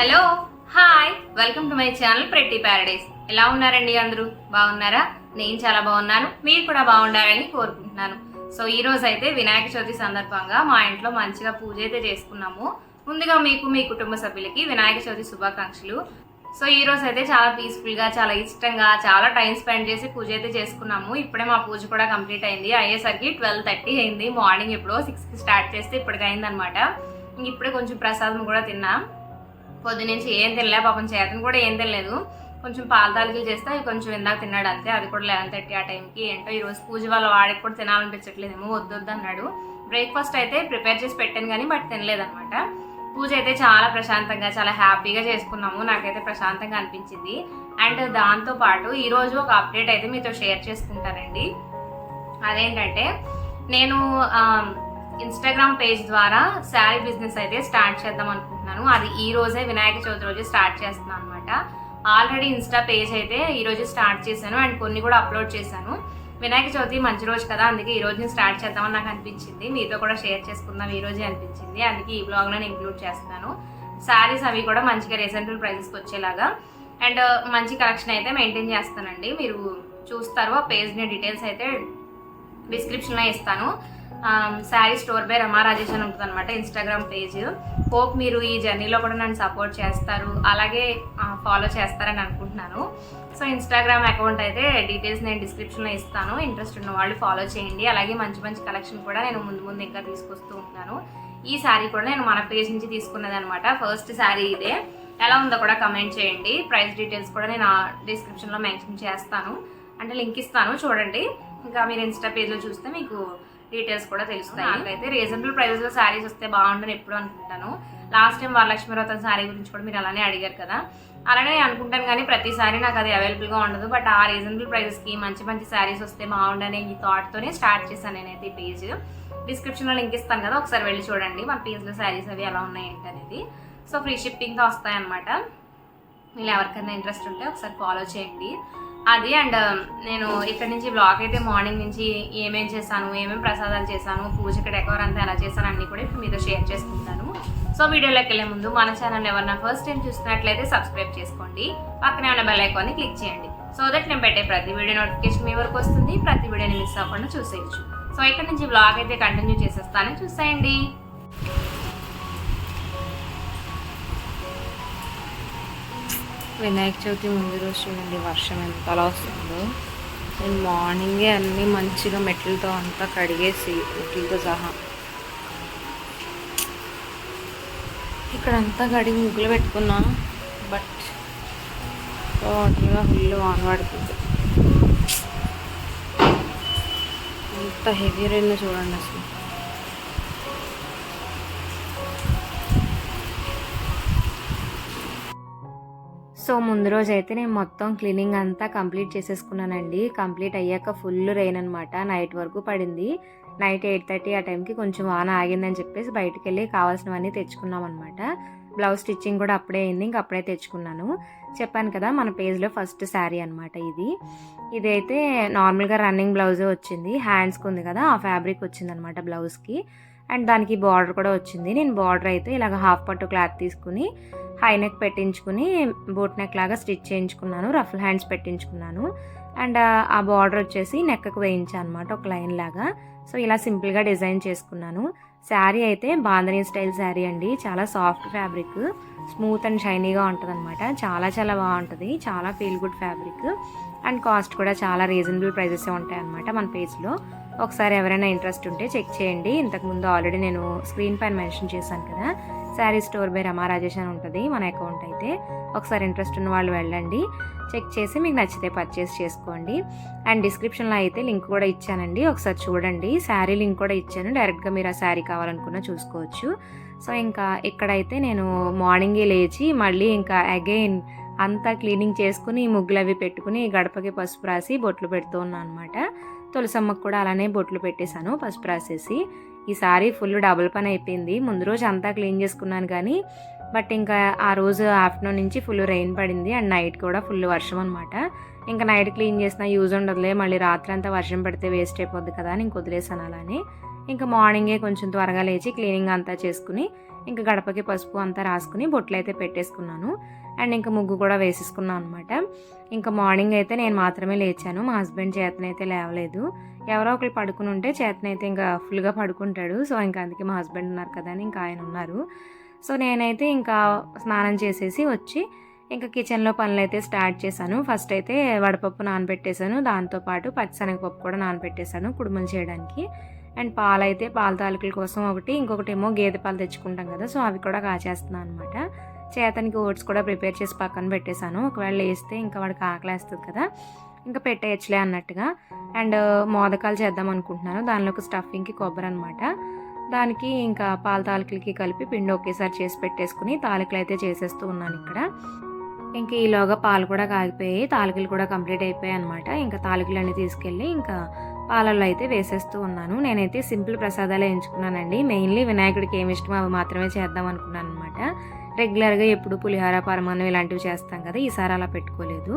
Hello hi welcome to my channel pretty paradise. ఎలా ఉన్నారండి అందరూ? బాగున్నారా? నేను చాలా బాగున్నాను. మీరు కూడా బాగుండాలని కోరుకుంటున్నాను. సో ఈ రోజు అయితే వినాయక చవితి సందర్భంగా మా ఇంట్లో మంచిగా పూజ అయితే చేసుకున్నాము. ముందుగా మీకు మీ కుటుంబ సభ్యులకి వినాయక చవితి శుభాకాంక్షలు. సో ఈ రోజు అయితే చాలా పీస్ఫుల్గా చాలా ఇష్టంగా చాలా టైం స్పెండ్ చేసి పూజ అయితే చేసుకున్నాము. ఇప్పుడే మా పూజ కూడా కంప్లీట్ అయింది. అయ్యేసరికి ట్వెల్వ్ థర్టీ అయింది. మార్నింగ్ ఎప్పుడో సిక్స్కి స్టార్ట్ చేస్తే ఇప్పటికి అయిందనమాట ఇప్పుడే కొంచెం ప్రసాదం కూడా తిన్నాం. పొద్దునుంచి ఏం తినలే పాపం చేతను కూడా ఏం తినలేదు. కొంచెం పాల తాలికలు చేస్తే అవి కొంచెం ఇందాక తిన్నాడు అంతే. అది కూడా లెవెన్ థర్టీ ఆ టైంకి ఏంటో ఈరోజు పూజ వాళ్ళ వాడికి కూడా తినాలనిపించట్లేదేమో వద్దు వద్దు అన్నాడు. బ్రేక్ఫాస్ట్ అయితే ప్రిపేర్ చేసి పెట్టాను కానీ బట్ తినలేదన్నమాట. పూజ అయితే చాలా ప్రశాంతంగా చాలా హ్యాపీగా చేసుకున్నాము. నాకైతే ప్రశాంతంగా అనిపించింది. అండ్ దాంతో పాటు ఈరోజు ఒక అప్డేట్ అయితే మీతో షేర్ చేసుకుంటానండి. అదేంటంటే నేను ఇన్స్టాగ్రామ్ పేజ్ ద్వారా శారీ బిజినెస్ అయితే స్టార్ట్ చేద్దాం అనుకుంటున్నాను అది ఈ రోజే వినాయక చవితి రోజు స్టార్ట్ చేస్తున్నాను అనమాట ఆల్రెడీ ఇన్స్టా పేజ్ అయితే ఈరోజు స్టార్ట్ చేశాను అండ్ కొన్ని కూడా అప్లోడ్ చేశాను. వినాయక చవితి మంచి రోజు కదా అందుకే ఈ రోజు నేను స్టార్ట్ చేద్దామని నాకు అనిపించింది. మీతో కూడా షేర్ చేసుకుందాం ఈ రోజే అనిపించింది. అందుకే ఈ బ్లాగ్లో నేను ఇంక్లూడ్ చేస్తున్నాను. శారీస్ అవి కూడా మంచిగా రీజనబుల్ ప్రైజెస్కి వచ్చేలాగా. అండ్ uh, మంచి కలెక్షన్ అయితే మెయింటైన్ చేస్తానండి. మీరు చూస్తారు ఆ పేజ్ డీటెయిల్స్ అయితే డిస్క్రిప్షన్లో ఇస్తాను. శారీ స్టోర్ బై రమా రాజేష్ అని ఉంటుంది అనమాట ఇన్స్టాగ్రామ్ పేజ్ హోప్ మీరు ఈ జర్నీలో కూడా నన్ను సపోర్ట్ చేస్తారు. అలాగే ఫాలో చేస్తారని అనుకుంటున్నాను. సో ఇన్స్టాగ్రామ్ అకౌంట్ అయితే డీటెయిల్స్ నేను డిస్క్రిప్షన్లో ఇస్తాను. ఇంట్రెస్ట్ ఉన్న వాళ్ళు ఫాలో చేయండి. అలాగే మంచి మంచి కలెక్షన్ కూడా నేను ముందు ముందు ఇంకా తీసుకొస్తూ ఉంటాను ఈ శారీ కూడా నేను మన పేజ్ నుంచి తీసుకున్నది అనమాట ఫస్ట్ శారీ ఇదే. ఎలా ఉందో కూడా కమెంట్ చేయండి. ప్రైస్ డీటెయిల్స్ కూడా నేను డిస్క్రిప్షన్లో మెన్షన్ చేస్తాను. అంటే లింక్ ఇస్తాను. చూడండి. ఇంకా మీరు ఇన్స్టా పేజ్లో చూస్తే మీకు డీటెయిల్స్ కూడా తెలుస్తాయి. నాకైతే రీజనబుల్ ప్రైస్లో శారీస్ వస్తే బాగుండని ఎప్పుడు అనుకుంటాను. లాస్ట్ టైం వరలక్ష్మి వ్రతం శారీ గురించి కూడా మీరు అలానే అడిగారు కదా. అలానే అనుకుంటాను కానీ ప్రతిసారి నాకు అది అవైలబుల్గా ఉండదు. బట్ ఆ రీజనబుల్ ప్రైజెస్కి మంచి మంచి శారీస్ వస్తే బాగుండనే ఈ థాట్తోనే స్టార్ట్ చేశాను నేనైతే ఈ పేజ్ డిస్క్రిప్షన్లో లింక్ ఇస్తాను కదా ఒకసారి వెళ్ళి చూడండి. మన పేజ్లో శారీస్ అవి ఎలా ఉన్నాయి అనేది. సో ఫ్రీ షిప్పింగ్తో వస్తాయన్నమాట. మీరు ఎవరికైనా ఇంట్రెస్ట్ ఉంటే ఒకసారి ఫాలో చేయండి. అది అండ్ um, నేను ఇక్కడ నుంచి బ్లాగ్ అయితే మార్నింగ్ నుంచి ఏమేం చేశాను ఏమేమి ప్రసాదాలు చేశాను పూజకి డెకోర్ అంతా ఎలా చేశాను అన్ని కూడా ఇప్పుడు మీతో షేర్ చేసుకుంటాను. సో వీడియోలోకి వెళ్ళే ముందు మన ఛానల్ ఎవరన్నా ఫస్ట్ టైం చూస్తున్నట్లయితే సబ్స్క్రైబ్ చేసుకోండి. పక్కనే ఉన్న బెల్ ఐకాన్ని క్లిక్ చేయండి. సో దట్ నేను పెట్టే ప్రతి వీడియో నోటిఫికేషన్ మీ వరకు వస్తుంది. ప్రతి వీడియోని మిస్ అవ్వకుండా చూసేయచ్చు. సో ఇక్కడ నుంచి బ్లాగ్ అయితే కంటిన్యూ చేసేస్తాను. చూసేయండి. వినాయక చవితి ముందు రోజు చూడండి వర్షం ఎంత అలా వస్తుందో. నేను మార్నింగే అన్నీ మంచిగా మెట్లతో అంతా కడిగేసి మెట్లతో సహా. ఇక్కడంతా కడిగి ముగ్గులు పెట్టుకున్నా బట్ టోటల్గా ఫుల్ వాన పడుతుంది. ఎంత హెవీ రైన్ చూడండి అసలు. సో ముందు రోజు అయితే నేను మొత్తం క్లీనింగ్ అంతా కంప్లీట్ చేసేసుకున్నానండి. కంప్లీట్ అయ్యాక ఫుల్ రెయిన్ అనమాట నైట్ వరకు పడింది. నైట్ ఎయిట్ థర్టీ ఆ టైంకి కొంచెం వాన ఆగిందని చెప్పేసి బయటికి వెళ్ళి కావాల్సినవన్నీ తెచ్చుకున్నాం అనమాట బ్లౌజ్ స్టిచ్చింగ్ కూడా అప్పుడే అయింది. ఇంక అప్పుడే తెచ్చుకున్నాను. చెప్పాను కదా మన పేజ్లో ఫస్ట్ శారీ అనమాట ఇది. ఇదైతే నార్మల్గా రన్నింగ్ బ్లౌజే వచ్చింది. హ్యాండ్స్కి ఉంది కదా ఆ ఫ్యాబ్రిక్ వచ్చింది అనమాట బ్లౌజ్కి. అండ్ దానికి బార్డర్ కూడా వచ్చింది. నేను బార్డర్ అయితే ఇలాగ హాఫ్ పట్టు క్లాత్ తీసుకుని హై నెక్ పెట్టించుకుని బోట్ నెక్ లాగా స్టిచ్ చేయించుకున్నాను. రఫుల్ హ్యాండ్స్ పెట్టించుకున్నాను. అండ్ ఆ బార్డర్ వచ్చేసి నెక్కకు వేయించాను అనమాట ఒక లైన్ లాగా. సో ఇలా సింపుల్గా డిజైన్ చేసుకున్నాను. శారీ అయితే బాంధనీ స్టైల్ శారీ అండి. చాలా సాఫ్ట్ ఫ్యాబ్రిక్. స్మూత్ అండ్ షైనీగా ఉంటుంది అనమాట చాలా చాలా బాగుంటుంది. చాలా feel good fabric. And cost కూడా చాలా రీజనబుల్ ప్రైజెస్ ఉంటాయి అనమాట మన పేజ్లో ఒకసారి ఎవరైనా ఇంట్రెస్ట్ ఉంటే చెక్ చేయండి. ఇంతకుముందు ఆల్రెడీ నేను స్క్రీన్ పైన మెన్షన్ చేశాను కదా. శారీ స్టోర్ బై రమా రాజేష్ అని ఉంటుంది మన అకౌంట్ అయితే. ఒకసారి ఇంట్రెస్ట్ ఉన్న వాళ్ళు వెళ్ళండి. చెక్ చేసి మీకు నచ్చితే పర్చేస్ చేసుకోండి. అండ్ డిస్క్రిప్షన్లో అయితే లింక్ కూడా ఇచ్చానండి. ఒకసారి చూడండి. శారీ లింక్ కూడా ఇచ్చాను. డైరెక్ట్గా మీరు ఆ శారీ కావాలనుకున్నా చూసుకోవచ్చు. సో ఇంకా ఇక్కడైతే నేను మార్నింగే లేచి మళ్ళీ ఇంకా అగైన్ అంతా క్లీనింగ్ చేసుకుని ముగ్గులు అవి పెట్టుకుని గడపకి పసుపు రాసి బొట్లు పెడుతూ ఉన్నాను అనమాట తులసమ్మకు కూడా అలానే బొట్లు పెట్టేశాను పసుపు రాసేసి. ఈసారి ఫుల్ డబుల్ పని అయిపోయింది. ముందు రోజు అంతా క్లీన్ చేసుకున్నాను కానీ బట్ ఇంకా ఆ రోజు ఆఫ్టర్నూన్ నుంచి ఫుల్ రెయిన్ పడింది అండ్ నైట్ కూడా ఫుల్ వర్షం అనమాట ఇంకా నైట్ క్లీన్ చేసినా యూజ్ ఉండదులే మళ్ళీ రాత్రి అంతా వర్షం పడితే వేస్ట్ అయిపోద్ది కదా అని ఇంక వదిలేసాను అలానే. ఇంకా మార్నింగే కొంచెం త్వరగా లేచి క్లీనింగ్ అంతా చేసుకుని ఇంకా గడపకి పసుపు అంతా రాసుకుని బొట్లు అయితే పెట్టేసుకున్నాను. అండ్ ఇంకా ముగ్గు కూడా వేసేసుకున్నాను అనమాట ఇంకా మార్నింగ్ అయితే నేను మాత్రమే లేచాను. మా హస్బెండ్ చేతనైతే లేవలేదు. ఎవరో ఒకరు పడుకుని ఉంటే చేతనైతే ఇంకా ఫుల్గా పడుకుంటాడు. సో ఇంకా అందుకే మా హస్బెండ్ ఉన్నారు కదా అని ఇంకా ఆయన ఉన్నారు. సో నేనైతే ఇంకా స్నానం చేసేసి వచ్చి ఇంకా కిచెన్లో పనులు అయితే స్టార్ట్ చేశాను. ఫస్ట్ అయితే వడపప్పు నానబెట్టేశాను. దాంతోపాటు పచ్చిశనగపప్పు కూడా నానబెట్టేశాను కుడుములు చేయడానికి. అండ్ పాలు అయితే పాల తాలికల కోసం ఒకటి ఇంకొకటి ఏమో గేదె పాలు తెచ్చుకుంటాం కదా సో అవి కూడా కాచేస్తున్నాను అనమాట చేతనికి ఓట్స్ కూడా ప్రిపేర్ చేసి పక్కన పెట్టేశాను. ఒకవేళ వేస్తే ఇంకా వాడికి ఆకలేస్తుంది కదా ఇంకా పెట్టేయచ్చులే అన్నట్టుగా. అండ్ మోదకాలు చేద్దాం అనుకుంటున్నాను. దానిలోకి స్టఫింగ్కి కొబ్బరి అనమాట దానికి ఇంకా పాల తాలికలకి కలిపి పిండి ఒకేసారి చేసి పెట్టేసుకుని తాలికలు అయితే చేసేస్తూ ఉన్నాను ఇక్కడ. ఇంకా ఈలోగా పాలు కూడా కాగిపోయాయి. తాలికలు కూడా కంప్లీట్ అయిపోయాయి అనమాట ఇంకా తాలికలన్నీ తీసుకెళ్ళి ఇంకా పాలల్లో అయితే వేసేస్తూ ఉన్నాను. నేనైతే సింపుల్ ప్రసాదాలే ఎంచుకున్నానండి. మెయిన్లీ వినాయకుడికి ఏమి ఇష్టమో అవి మాత్రమే చేద్దాం అనుకున్నాను అనమాట రెగ్యులర్గా ఎప్పుడు పులిహార పరమాన్నం ఇలాంటివి చేస్తాం కదా ఈసారి అలా పెట్టుకోలేదు.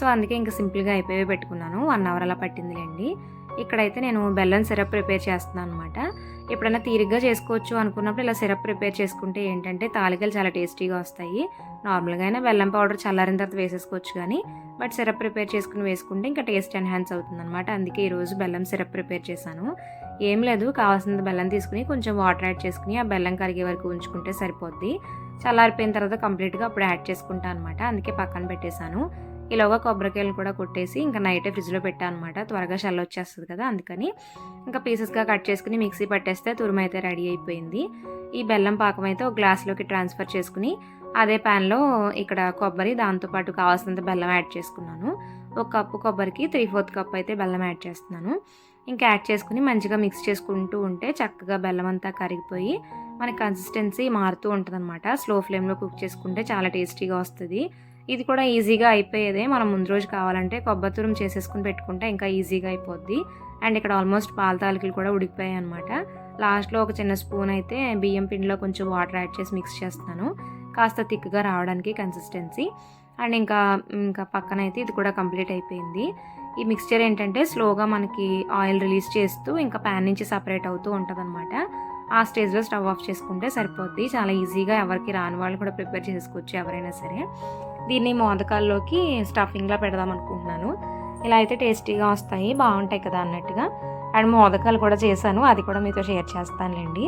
సో అందుకే ఇంకా సింపుల్గా అయిపోయి పెట్టుకున్నాను. వన్ అవర్ అలా పట్టిందిలేండి. ఇక్కడైతే నేను బెల్లం సిరప్ ప్రిపేర్ చేస్తున్నాను అనమాట ఎప్పుడైనా తీరిగ్గా చేసుకోవచ్చు అనుకున్నప్పుడు ఇలా సిరప్ ప్రిపేర్ చేసుకుంటే ఏంటంటే తాలికలు చాలా టేస్టీగా వస్తాయి. నార్మల్గా అయినా బెల్లం పౌడర్ చల్లారిన తర్వాత వేసేసుకోవచ్చు కానీ బట్ సిరప్ ప్రిపేర్ చేసుకుని వేసుకుంటే ఇంకా టేస్ట్ ఎన్హాన్స్ అవుతుంది అనమాట అందుకే ఈరోజు బెల్లం సిరప్ ప్రిపేర్ చేశాను. ఏం లేదు కావాల్సినంత బెల్లం తీసుకుని కొంచెం వాటర్ యాడ్ చేసుకుని ఆ బెల్లం కరిగే వరకు ఉంచుకుంటే సరిపోద్ది. చల్లారిపోయిన తర్వాత కంప్లీట్గా అప్పుడు యాడ్ చేసుకుంటాను అనమాట అందుకే పక్కన పెట్టేశాను. ఇలాగా కొబ్బరికాయలు కూడా కొట్టేసి ఇంకా నైటే ఫ్రిడ్జ్లో పెట్టాను అనమాట త్వరగా షెల్ వచ్చేస్తుంది కదా అందుకని. ఇంకా పీసెస్గా కట్ చేసుకుని మిక్సీ పట్టేస్తే తురుమైతే అయితే రెడీ అయిపోయింది. ఈ బెల్లం పాకం అయితే ఒక గ్లాస్లోకి ట్రాన్స్ఫర్ చేసుకుని అదే ప్యాన్లో ఇక్కడ కొబ్బరి దాంతోపాటు కావాల్సినంత బెల్లం యాడ్ చేసుకున్నాను. ఒక కప్పు కొబ్బరికి త్రీ ఫోర్త్ కప్ అయితే బెల్లం యాడ్ చేస్తున్నాను. ఇంకా యాడ్ చేసుకుని మంచిగా మిక్స్ చేసుకుంటూ ఉంటే చక్కగా బెల్లం అంతా కరిగిపోయి మన కన్సిస్టెన్సీ మారుతూ ఉంటుంది స్లో ఫ్లేమ్లో కుక్ చేసుకుంటే చాలా టేస్టీగా వస్తుంది. ఇది కూడా ఈజీగా అయిపోయేదే. మనం ముందు రోజు కావాలంటే కొబ్బరి తురుము చేసేసుకుని పెట్టుకుంటే ఇంకా ఈజీగా అయిపోద్ది. అండ్ ఇక్కడ ఆల్మోస్ట్ పాల తాలికలు కూడా ఉడికిపోయాయి అనమాట లాస్ట్లో ఒక చిన్న స్పూన్ అయితే బియ్యం పిండిలో కొంచెం వాటర్ యాడ్ చేసి మిక్స్ చేస్తాను కాస్త థిక్గా రావడానికి కన్సిస్టెన్సీ. అండ్ ఇంకా ఇంకా పక్కన అయితే ఇది కూడా కంప్లీట్ అయిపోయింది. ఈ మిక్స్చర్ ఏంటంటే స్లోగా మనకి ఆయిల్ రిలీజ్ చేస్తూ ఇంకా ప్యాన్ నుంచి సపరేట్ అవుతూ ఉంటుంది ఆ స్టేజ్లో స్టవ్ ఆఫ్ చేసుకుంటే సరిపోద్ది. చాలా ఈజీగా ఎవరికి రాని వాళ్ళు కూడా ప్రిపేర్ చేసుకోవచ్చు ఎవరైనా సరే. దీన్ని మోదకాల్లోకి స్టఫింగ్లా పెడదాం అనుకుంటున్నాను. ఇలా అయితే టేస్టీగా వస్తాయి బాగుంటాయి కదా అన్నట్టుగా. అండ్ మోదకాలు కూడా చేశాను అది కూడా మీతో షేర్ చేస్తానులేండి.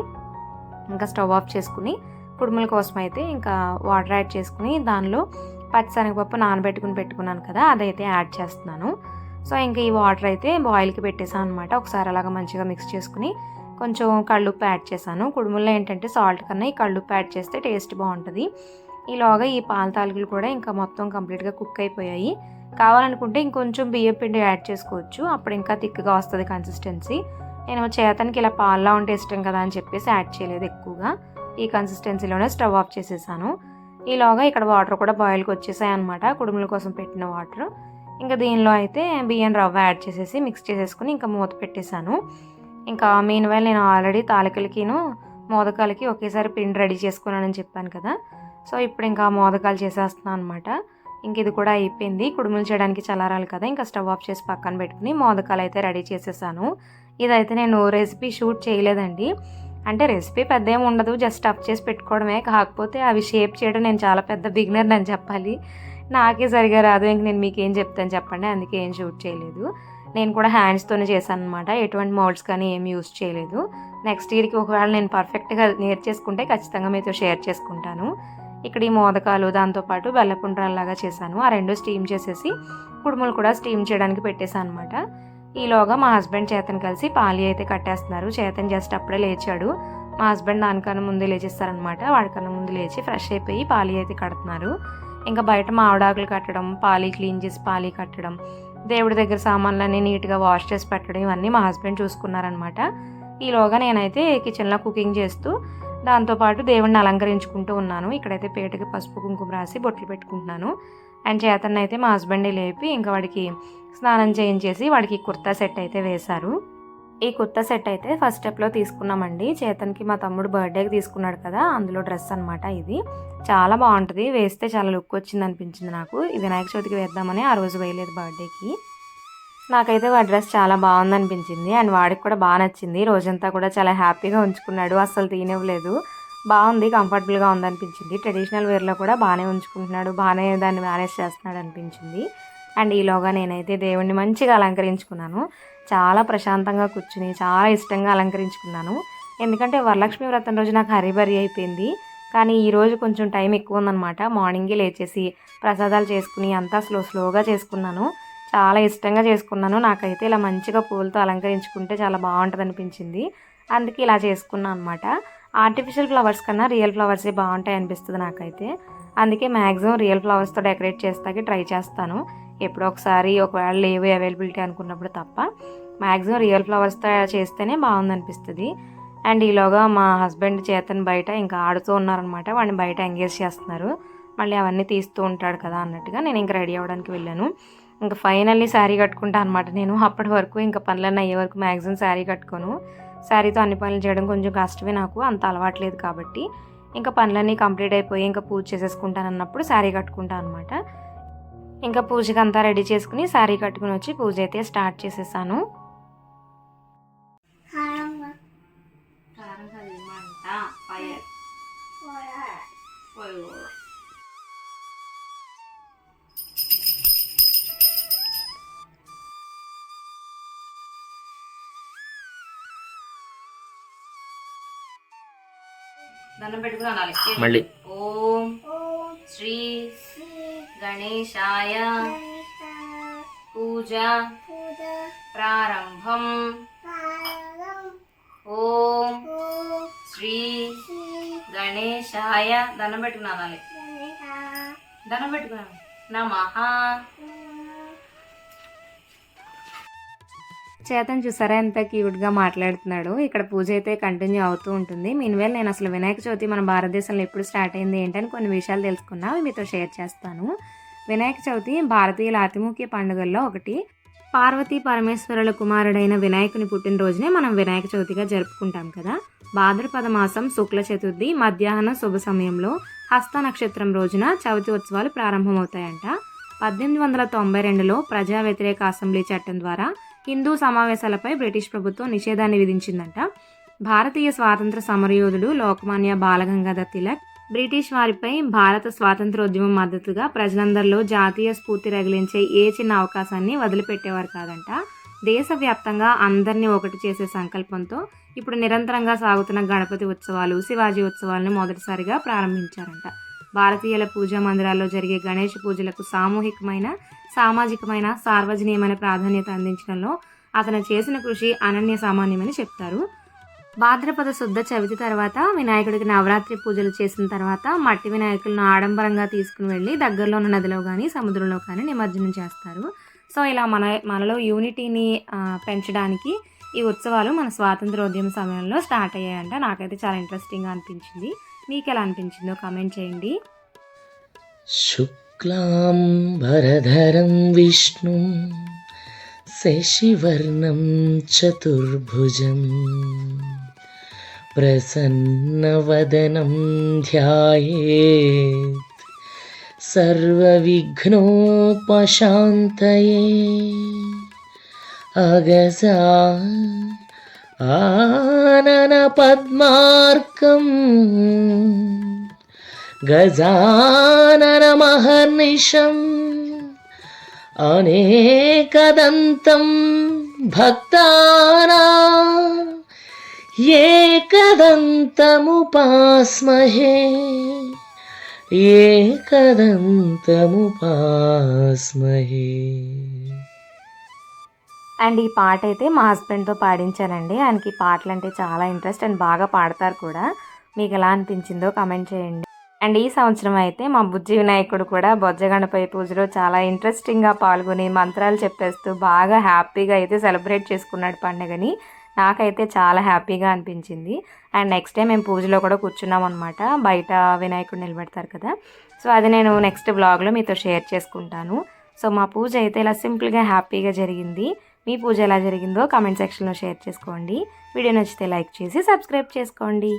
ఇంకా స్టవ్ ఆఫ్ చేసుకుని కుడుముల కోసం అయితే ఇంకా వాటర్ యాడ్ చేసుకుని దానిలో పచ్చిశనగపప్పు నానబెట్టుకుని పెట్టుకున్నాను కదా అదైతే యాడ్ చేస్తున్నాను. సో ఇంకా ఈ వాటర్ అయితే బాయిల్కి పెట్టేసాను అనమాట ఒకసారి అలాగా మంచిగా మిక్స్ చేసుకుని కొంచెం కళ్ళుప్పు యాడ్ చేశాను. కుడుముల్లో ఏంటంటే సాల్ట్ కన్నా ఈ కళ్ళుప్పు యాడ్ చేస్తే టేస్ట్ బాగుంటుంది. ఈలోగా ఈ పాల తాలికలు కూడా ఇంకా మొత్తం కంప్లీట్గా కుక్ అయిపోయాయి. కావాలనుకుంటే ఇంకొంచెం బియ్యం పిండి యాడ్ చేసుకోవచ్చు. అప్పుడు ఇంకా థిక్గా వస్తుంది కన్సిస్టెన్సీ నేను చేతనికి ఇలా పాల్లా ఉంటే ఇష్టం కదా అని చెప్పేసి యాడ్ చేయలేదు ఎక్కువగా. ఈ కన్సిస్టెన్సీలోనే స్టవ్ ఆఫ్ చేసేసాను. ఈలోగా ఇక్కడ వాటర్ కూడా బాయిల్కి వచ్చేసాయి అనమాట కుడుముల కోసం పెట్టిన వాటర్. ఇంకా దీనిలో అయితే బియ్యం రవ్వ యాడ్ చేసేసి మిక్స్ చేసేసుకుని ఇంకా మూత పెట్టేశాను ఇంకా మెయిన్ వైల్ నేను ఆల్రెడీ తాలికలకిను మోదకాలకి ఒకేసారి పిండి రెడీ చేసుకున్నానని చెప్పాను కదా. సో ఇప్పుడు ఇంకా మోదకాలు చేసేస్తున్నాను అనమాట ఇంక ఇది కూడా అయిపోయింది. కుడుములు చేయడానికి చల్లారాలి కదా. ఇంకా స్టవ్ ఆఫ్ చేసి పక్కన పెట్టుకుని మోదకాలు అయితే రెడీ చేసేసాను. ఇదైతే నేను రెసిపీ షూట్ చేయలేదండి. అంటే రెసిపీ పెద్ద ఏమి ఉండదు. జస్ట్ స్టఫ్ చేసి పెట్టుకోవడమే కాకపోతే అవి షేప్ చేయడం నేను చాలా పెద్ద బిగినర్ అని చెప్పాలి. నాకే సరిగా రాదు. ఇంక నేను మీకు ఏం చెప్తాను చెప్పండి. అందుకే ఏం షూట్ చేయలేదు. నేను కూడా హ్యాండ్స్తోనే చేశాను అనమాట ఎటువంటి మోల్డ్స్ కానీ ఏం యూస్ చేయలేదు. నెక్స్ట్ ఇయర్కి ఒకవేళ నేను పర్ఫెక్ట్గా నేర్చేసుకుంటే ఖచ్చితంగా మీతో షేర్ చేసుకుంటాను. ఇక్కడ ఈ మోదకాలు దాంతోపాటు బెల్లపుండ్రాల్లాగా చేశాను. ఆ రెండు స్టీమ్ చేసేసి కుడుములు కూడా స్టీమ్ చేయడానికి పెట్టేశాను అనమాట ఈలోగా మా హస్బెండ్ చేతన్ కలిసి పాలి అయితే కట్టేస్తున్నారు. చేతన్ జస్ట్ అప్పుడే లేచాడు. మా హస్బెండ్ దానికన్నా ముందు లేచేస్తారనమాట వాడికన్నా ముందు లేచి ఫ్రెష్ అయిపోయి పాలి అయితే కడుతున్నారు. ఇంకా బయట మావిడాకులు కట్టడం పాలి క్లీన్ చేసి పాలి కట్టడం దేవుడి దగ్గర సామాన్లన్నీ నీట్గా వాష్ చేసి పెట్టడం ఇవన్నీ మా హస్బెండ్ చూసుకున్నారనమాట ఈలోగా నేనైతే కిచెన్లో కుకింగ్ చేస్తూ దాంతోపాటు దేవుణ్ణి అలంకరించుకుంటూ ఉన్నాను. ఇక్కడైతే పేటకి పసుపు కుంకుమ రాసి బొట్లు పెట్టుకుంటున్నాను. అండ్ చేతన్ అయితే మా హస్బెండే లేపి ఇంకా వాడికి స్నానం చేయించేసి వాడికి కుర్తా సెట్ అయితే వేశారు. ఈ కుర్తా సెట్ అయితే ఫస్ట్ స్టెప్లో తీసుకున్నామండి. చేతన్కి మా తమ్ముడు బర్త్డేకి తీసుకున్నాడు కదా అందులో డ్రెస్ అనమాట ఇది. చాలా బాగుంటుంది. వేస్తే చాలా లుక్ వచ్చింది అనిపించింది నాకు. ఈ వినాయక చవితికి వేద్దామని ఆ రోజు వేయలేదు బర్త్డేకి. నాకైతే ఆ డ్రెస్ చాలా బాగుంది అనిపించింది అండ్ వాడికి కూడా బాగా నచ్చింది. రోజంతా కూడా చాలా హ్యాపీగా ఉంచుకున్నాడు. అస్సలు తీనివ్వలేదు. బాగుంది కంఫర్టబుల్గా ఉంది అనిపించింది ట్రెడిషనల్ వేర్లో కూడా బాగానే ఉంచుకుంటున్నాడు. బాగానే దాన్ని మేనేజ్ చేస్తున్నాడు అనిపించింది అండ్ ఈలోగా నేనైతే దేవుణ్ణి మంచిగా అలంకరించుకున్నాను. చాలా ప్రశాంతంగా కూర్చుని చాలా ఇష్టంగా అలంకరించుకున్నాను. ఎందుకంటే వరలక్ష్మి వ్రతం రోజు నాకు హరిబరి అయిపోయింది. కానీ ఈరోజు కొంచెం టైం ఎక్కువ ఉందన్నమాట. మార్నింగే లేచేసి ప్రసాదాలు చేసుకుని అంతా స్లో స్లోగా చేసుకున్నాను. చాలా ఇష్టంగా చేసుకున్నాను. నాకైతే ఇలా మంచిగా పూలతో అలంకరించుకుంటే చాలా బాగుంటుంది అనిపించింది అందుకే ఇలా చేసుకున్నాను అనమాట ఆర్టిఫిషియల్ ఫ్లవర్స్ కన్నా రియల్ ఫ్లవర్సే బాగుంటాయి అనిపిస్తుంది నాకైతే. అందుకే మ్యాక్సిమం రియల్ ఫ్లవర్స్తో డెకరేట్ చేస్తాకి ట్రై చేస్తాను. ఎప్పుడో ఒకసారి ఒకవేళ లేవు అవైలబిలిటీ అనుకున్నప్పుడు తప్ప. మ్యాక్సిమం రియల్ ఫ్లవర్స్తో చేస్తేనే బాగుంది అనిపిస్తుంది అండ్ ఈలోగా మా హస్బెండ్ చేతన్ బయట ఇంకా ఆడుతూ ఉన్నారనమాట వాడిని బయట ఎంగేజ్ చేస్తున్నారు. మళ్ళీ అవన్నీ తీస్తూ ఉంటాడు కదా అన్నట్టుగా నేను ఇంకా రెడీ అవ్వడానికి వెళ్ళాను. ఇంకా ఫైనల్లీ శారీ కట్టుకుంటా అనమాట నేను అప్పటి వరకు ఇంకా పనులన్నీ అయ్యే వరకు మ్యాక్సిమం శారీ కట్టుకోను. శారీతో అన్ని పనులు చేయడం కొంచెం కష్టమే నాకు అంత అలవాట్లేదు కాబట్టి. ఇంకా పనులన్నీ కంప్లీట్ అయిపోయి ఇంకా పూజ చేసేసుకుంటాను అన్నప్పుడు శారీ కట్టుకుంటాను అనమాట ఇంకా పూజకి అంతా రెడీ చేసుకుని శారీ కట్టుకుని వచ్చి పూజ అయితే స్టార్ట్ చేసేసాను. దండం పెట్టుకుని అనాలి మళ్ళీ. ఓం శ్రీ గణేశాయ పూజ ప్రారంభం. ఓం శ్రీ గణేశాయ. దండం పెట్టుకుని అనాలి దండం పెట్టుకున్నాను. నమః. చేతన్ చూసారా? ఎంత క్యూట్గా మాట్లాడుతున్నాడు. ఇక్కడ పూజ అయితే కంటిన్యూ అవుతూ ఉంటుంది. మీన్వేల్ నేను అసలు వినాయక చవితి మన భారతదేశంలో ఎప్పుడు స్టార్ట్ అయింది ఏంటని కొన్ని విషయాలు తెలుసుకున్నా. మీతో షేర్ చేస్తాను. వినాయక చవితి భారతీయుల అతి ముఖ్య పండుగల్లో ఒకటి. పార్వతీ పరమేశ్వరుల కుమారుడైన వినాయకుని పుట్టినరోజునే మనం వినాయక చవితిగా జరుపుకుంటాం కదా. భాద్రపద మాసం శుక్ల చతుర్థి మధ్యాహ్న శుభ సమయంలో హస్త నక్షత్రం రోజున చవితి ఉత్సవాలు ప్రారంభమవుతాయంట. పద్దెనిమిది వందల తొంభై రెండులో ప్రజా వ్యతిరేక అసెంబ్లీ చట్టం ద్వారా హిందూ సమావేశాలపై బ్రిటిష్ ప్రభుత్వం నిషేధాన్ని విధించిందంట. భారతీయ స్వాతంత్ర సమరయోధుడు లోకమాన్య బాలగంగాధర్ తిలక్ బ్రిటిష్ వారిపై భారత స్వాతంత్రోద్యమం మద్దతుగా ప్రజలందరిలో జాతీయ స్ఫూర్తి రగిలించే ఏ చిన్న అవకాశాన్ని వదిలిపెట్టేవారు కాదంట. దేశవ్యాప్తంగా అందరినీ ఒకటి చేసే సంకల్పంతో ఇప్పుడు నిరంతరంగా సాగుతున్న గణపతి ఉత్సవాలు శివాజీ ఉత్సవాలను మొదటిసారిగా ప్రారంభించారంట. భారతీయుల పూజా మందిరాల్లో జరిగే గణేష్ పూజలకు సామూహికమైన సామాజికమైన సార్వజనీయమైన ప్రాధాన్యత అందించడంలో అతను చేసిన కృషి అనన్య సామాన్యమని చెప్తారు. భాద్రపద శుద్ధ చవితి తర్వాత వినాయకుడికి నవరాత్రి పూజలు చేసిన తర్వాత మట్టి వినాయకులను ఆడంబరంగా తీసుకుని వెళ్ళి దగ్గరలో ఉన్న నదిలో కానీ సముద్రంలో కానీ నిమజ్జనం చేస్తారు. సో ఇలా మన మనలో యూనిటీని పెంచడానికి ఈ ఉత్సవాలు మన స్వాతంత్రోద్యమ సమయంలో స్టార్ట్ అయ్యాయంట. నాకైతే చాలా ఇంట్రెస్టింగ్గా అనిపించింది. మీకు ఎలా అనిపించిందో కామెంట్ చేయండి. शुक्लाम्बरधरं विष्णुं शशिवर्णं चतुर्भुजं प्रसन्नवदनं ध्यायेत् सर्वविघ्नोपशान्तये। अगजा आननपद्मार्कम् गजाननमहर्निशम् अनेकदन्तं भक्तानाम् एकदन्तमुपास्महे एकदन्तमुपास्महे అండ్ ఈ పాట అయితే మా హస్బెండ్తో పాడించానండి ఆయనకి ఈ పాటలు అంటే చాలా ఇంట్రెస్ట్ అండ్ బాగా పాడతారు కూడా మీకు ఎలా అనిపించిందో కమెంట్ చేయండి అండ్ ఈ సంవత్సరం అయితే మా బుజ్జి వినాయకుడు కూడా బొజ్జ గణపతి పూజలో చాలా ఇంట్రెస్టింగ్గా పాల్గొని మంత్రాలు చెప్పేస్తూ బాగా హ్యాపీగా అయితే సెలబ్రేట్ చేసుకున్నాడు పండుగని. నాకైతే చాలా హ్యాపీగా అనిపించింది. అండ్ నెక్స్ట్ డే మేము పూజలో కూడా కూర్చున్నాం అనమాట బయట వినాయకుడు నిలబెడతారు కదా. సో అది నేను నెక్స్ట్ బ్లాగ్లో మీతో షేర్ చేసుకుంటాను. సో మా పూజ అయితే ఇలా సింపుల్గా హ్యాపీగా జరిగింది. మీ పూజ ఎలా జరిగిందో కామెంట్ సెక్షన్లో షేర్ చేసుకోండి. వీడియో నచ్చితే లైక్ చేసి సబ్స్క్రైబ్ చేసుకోండి.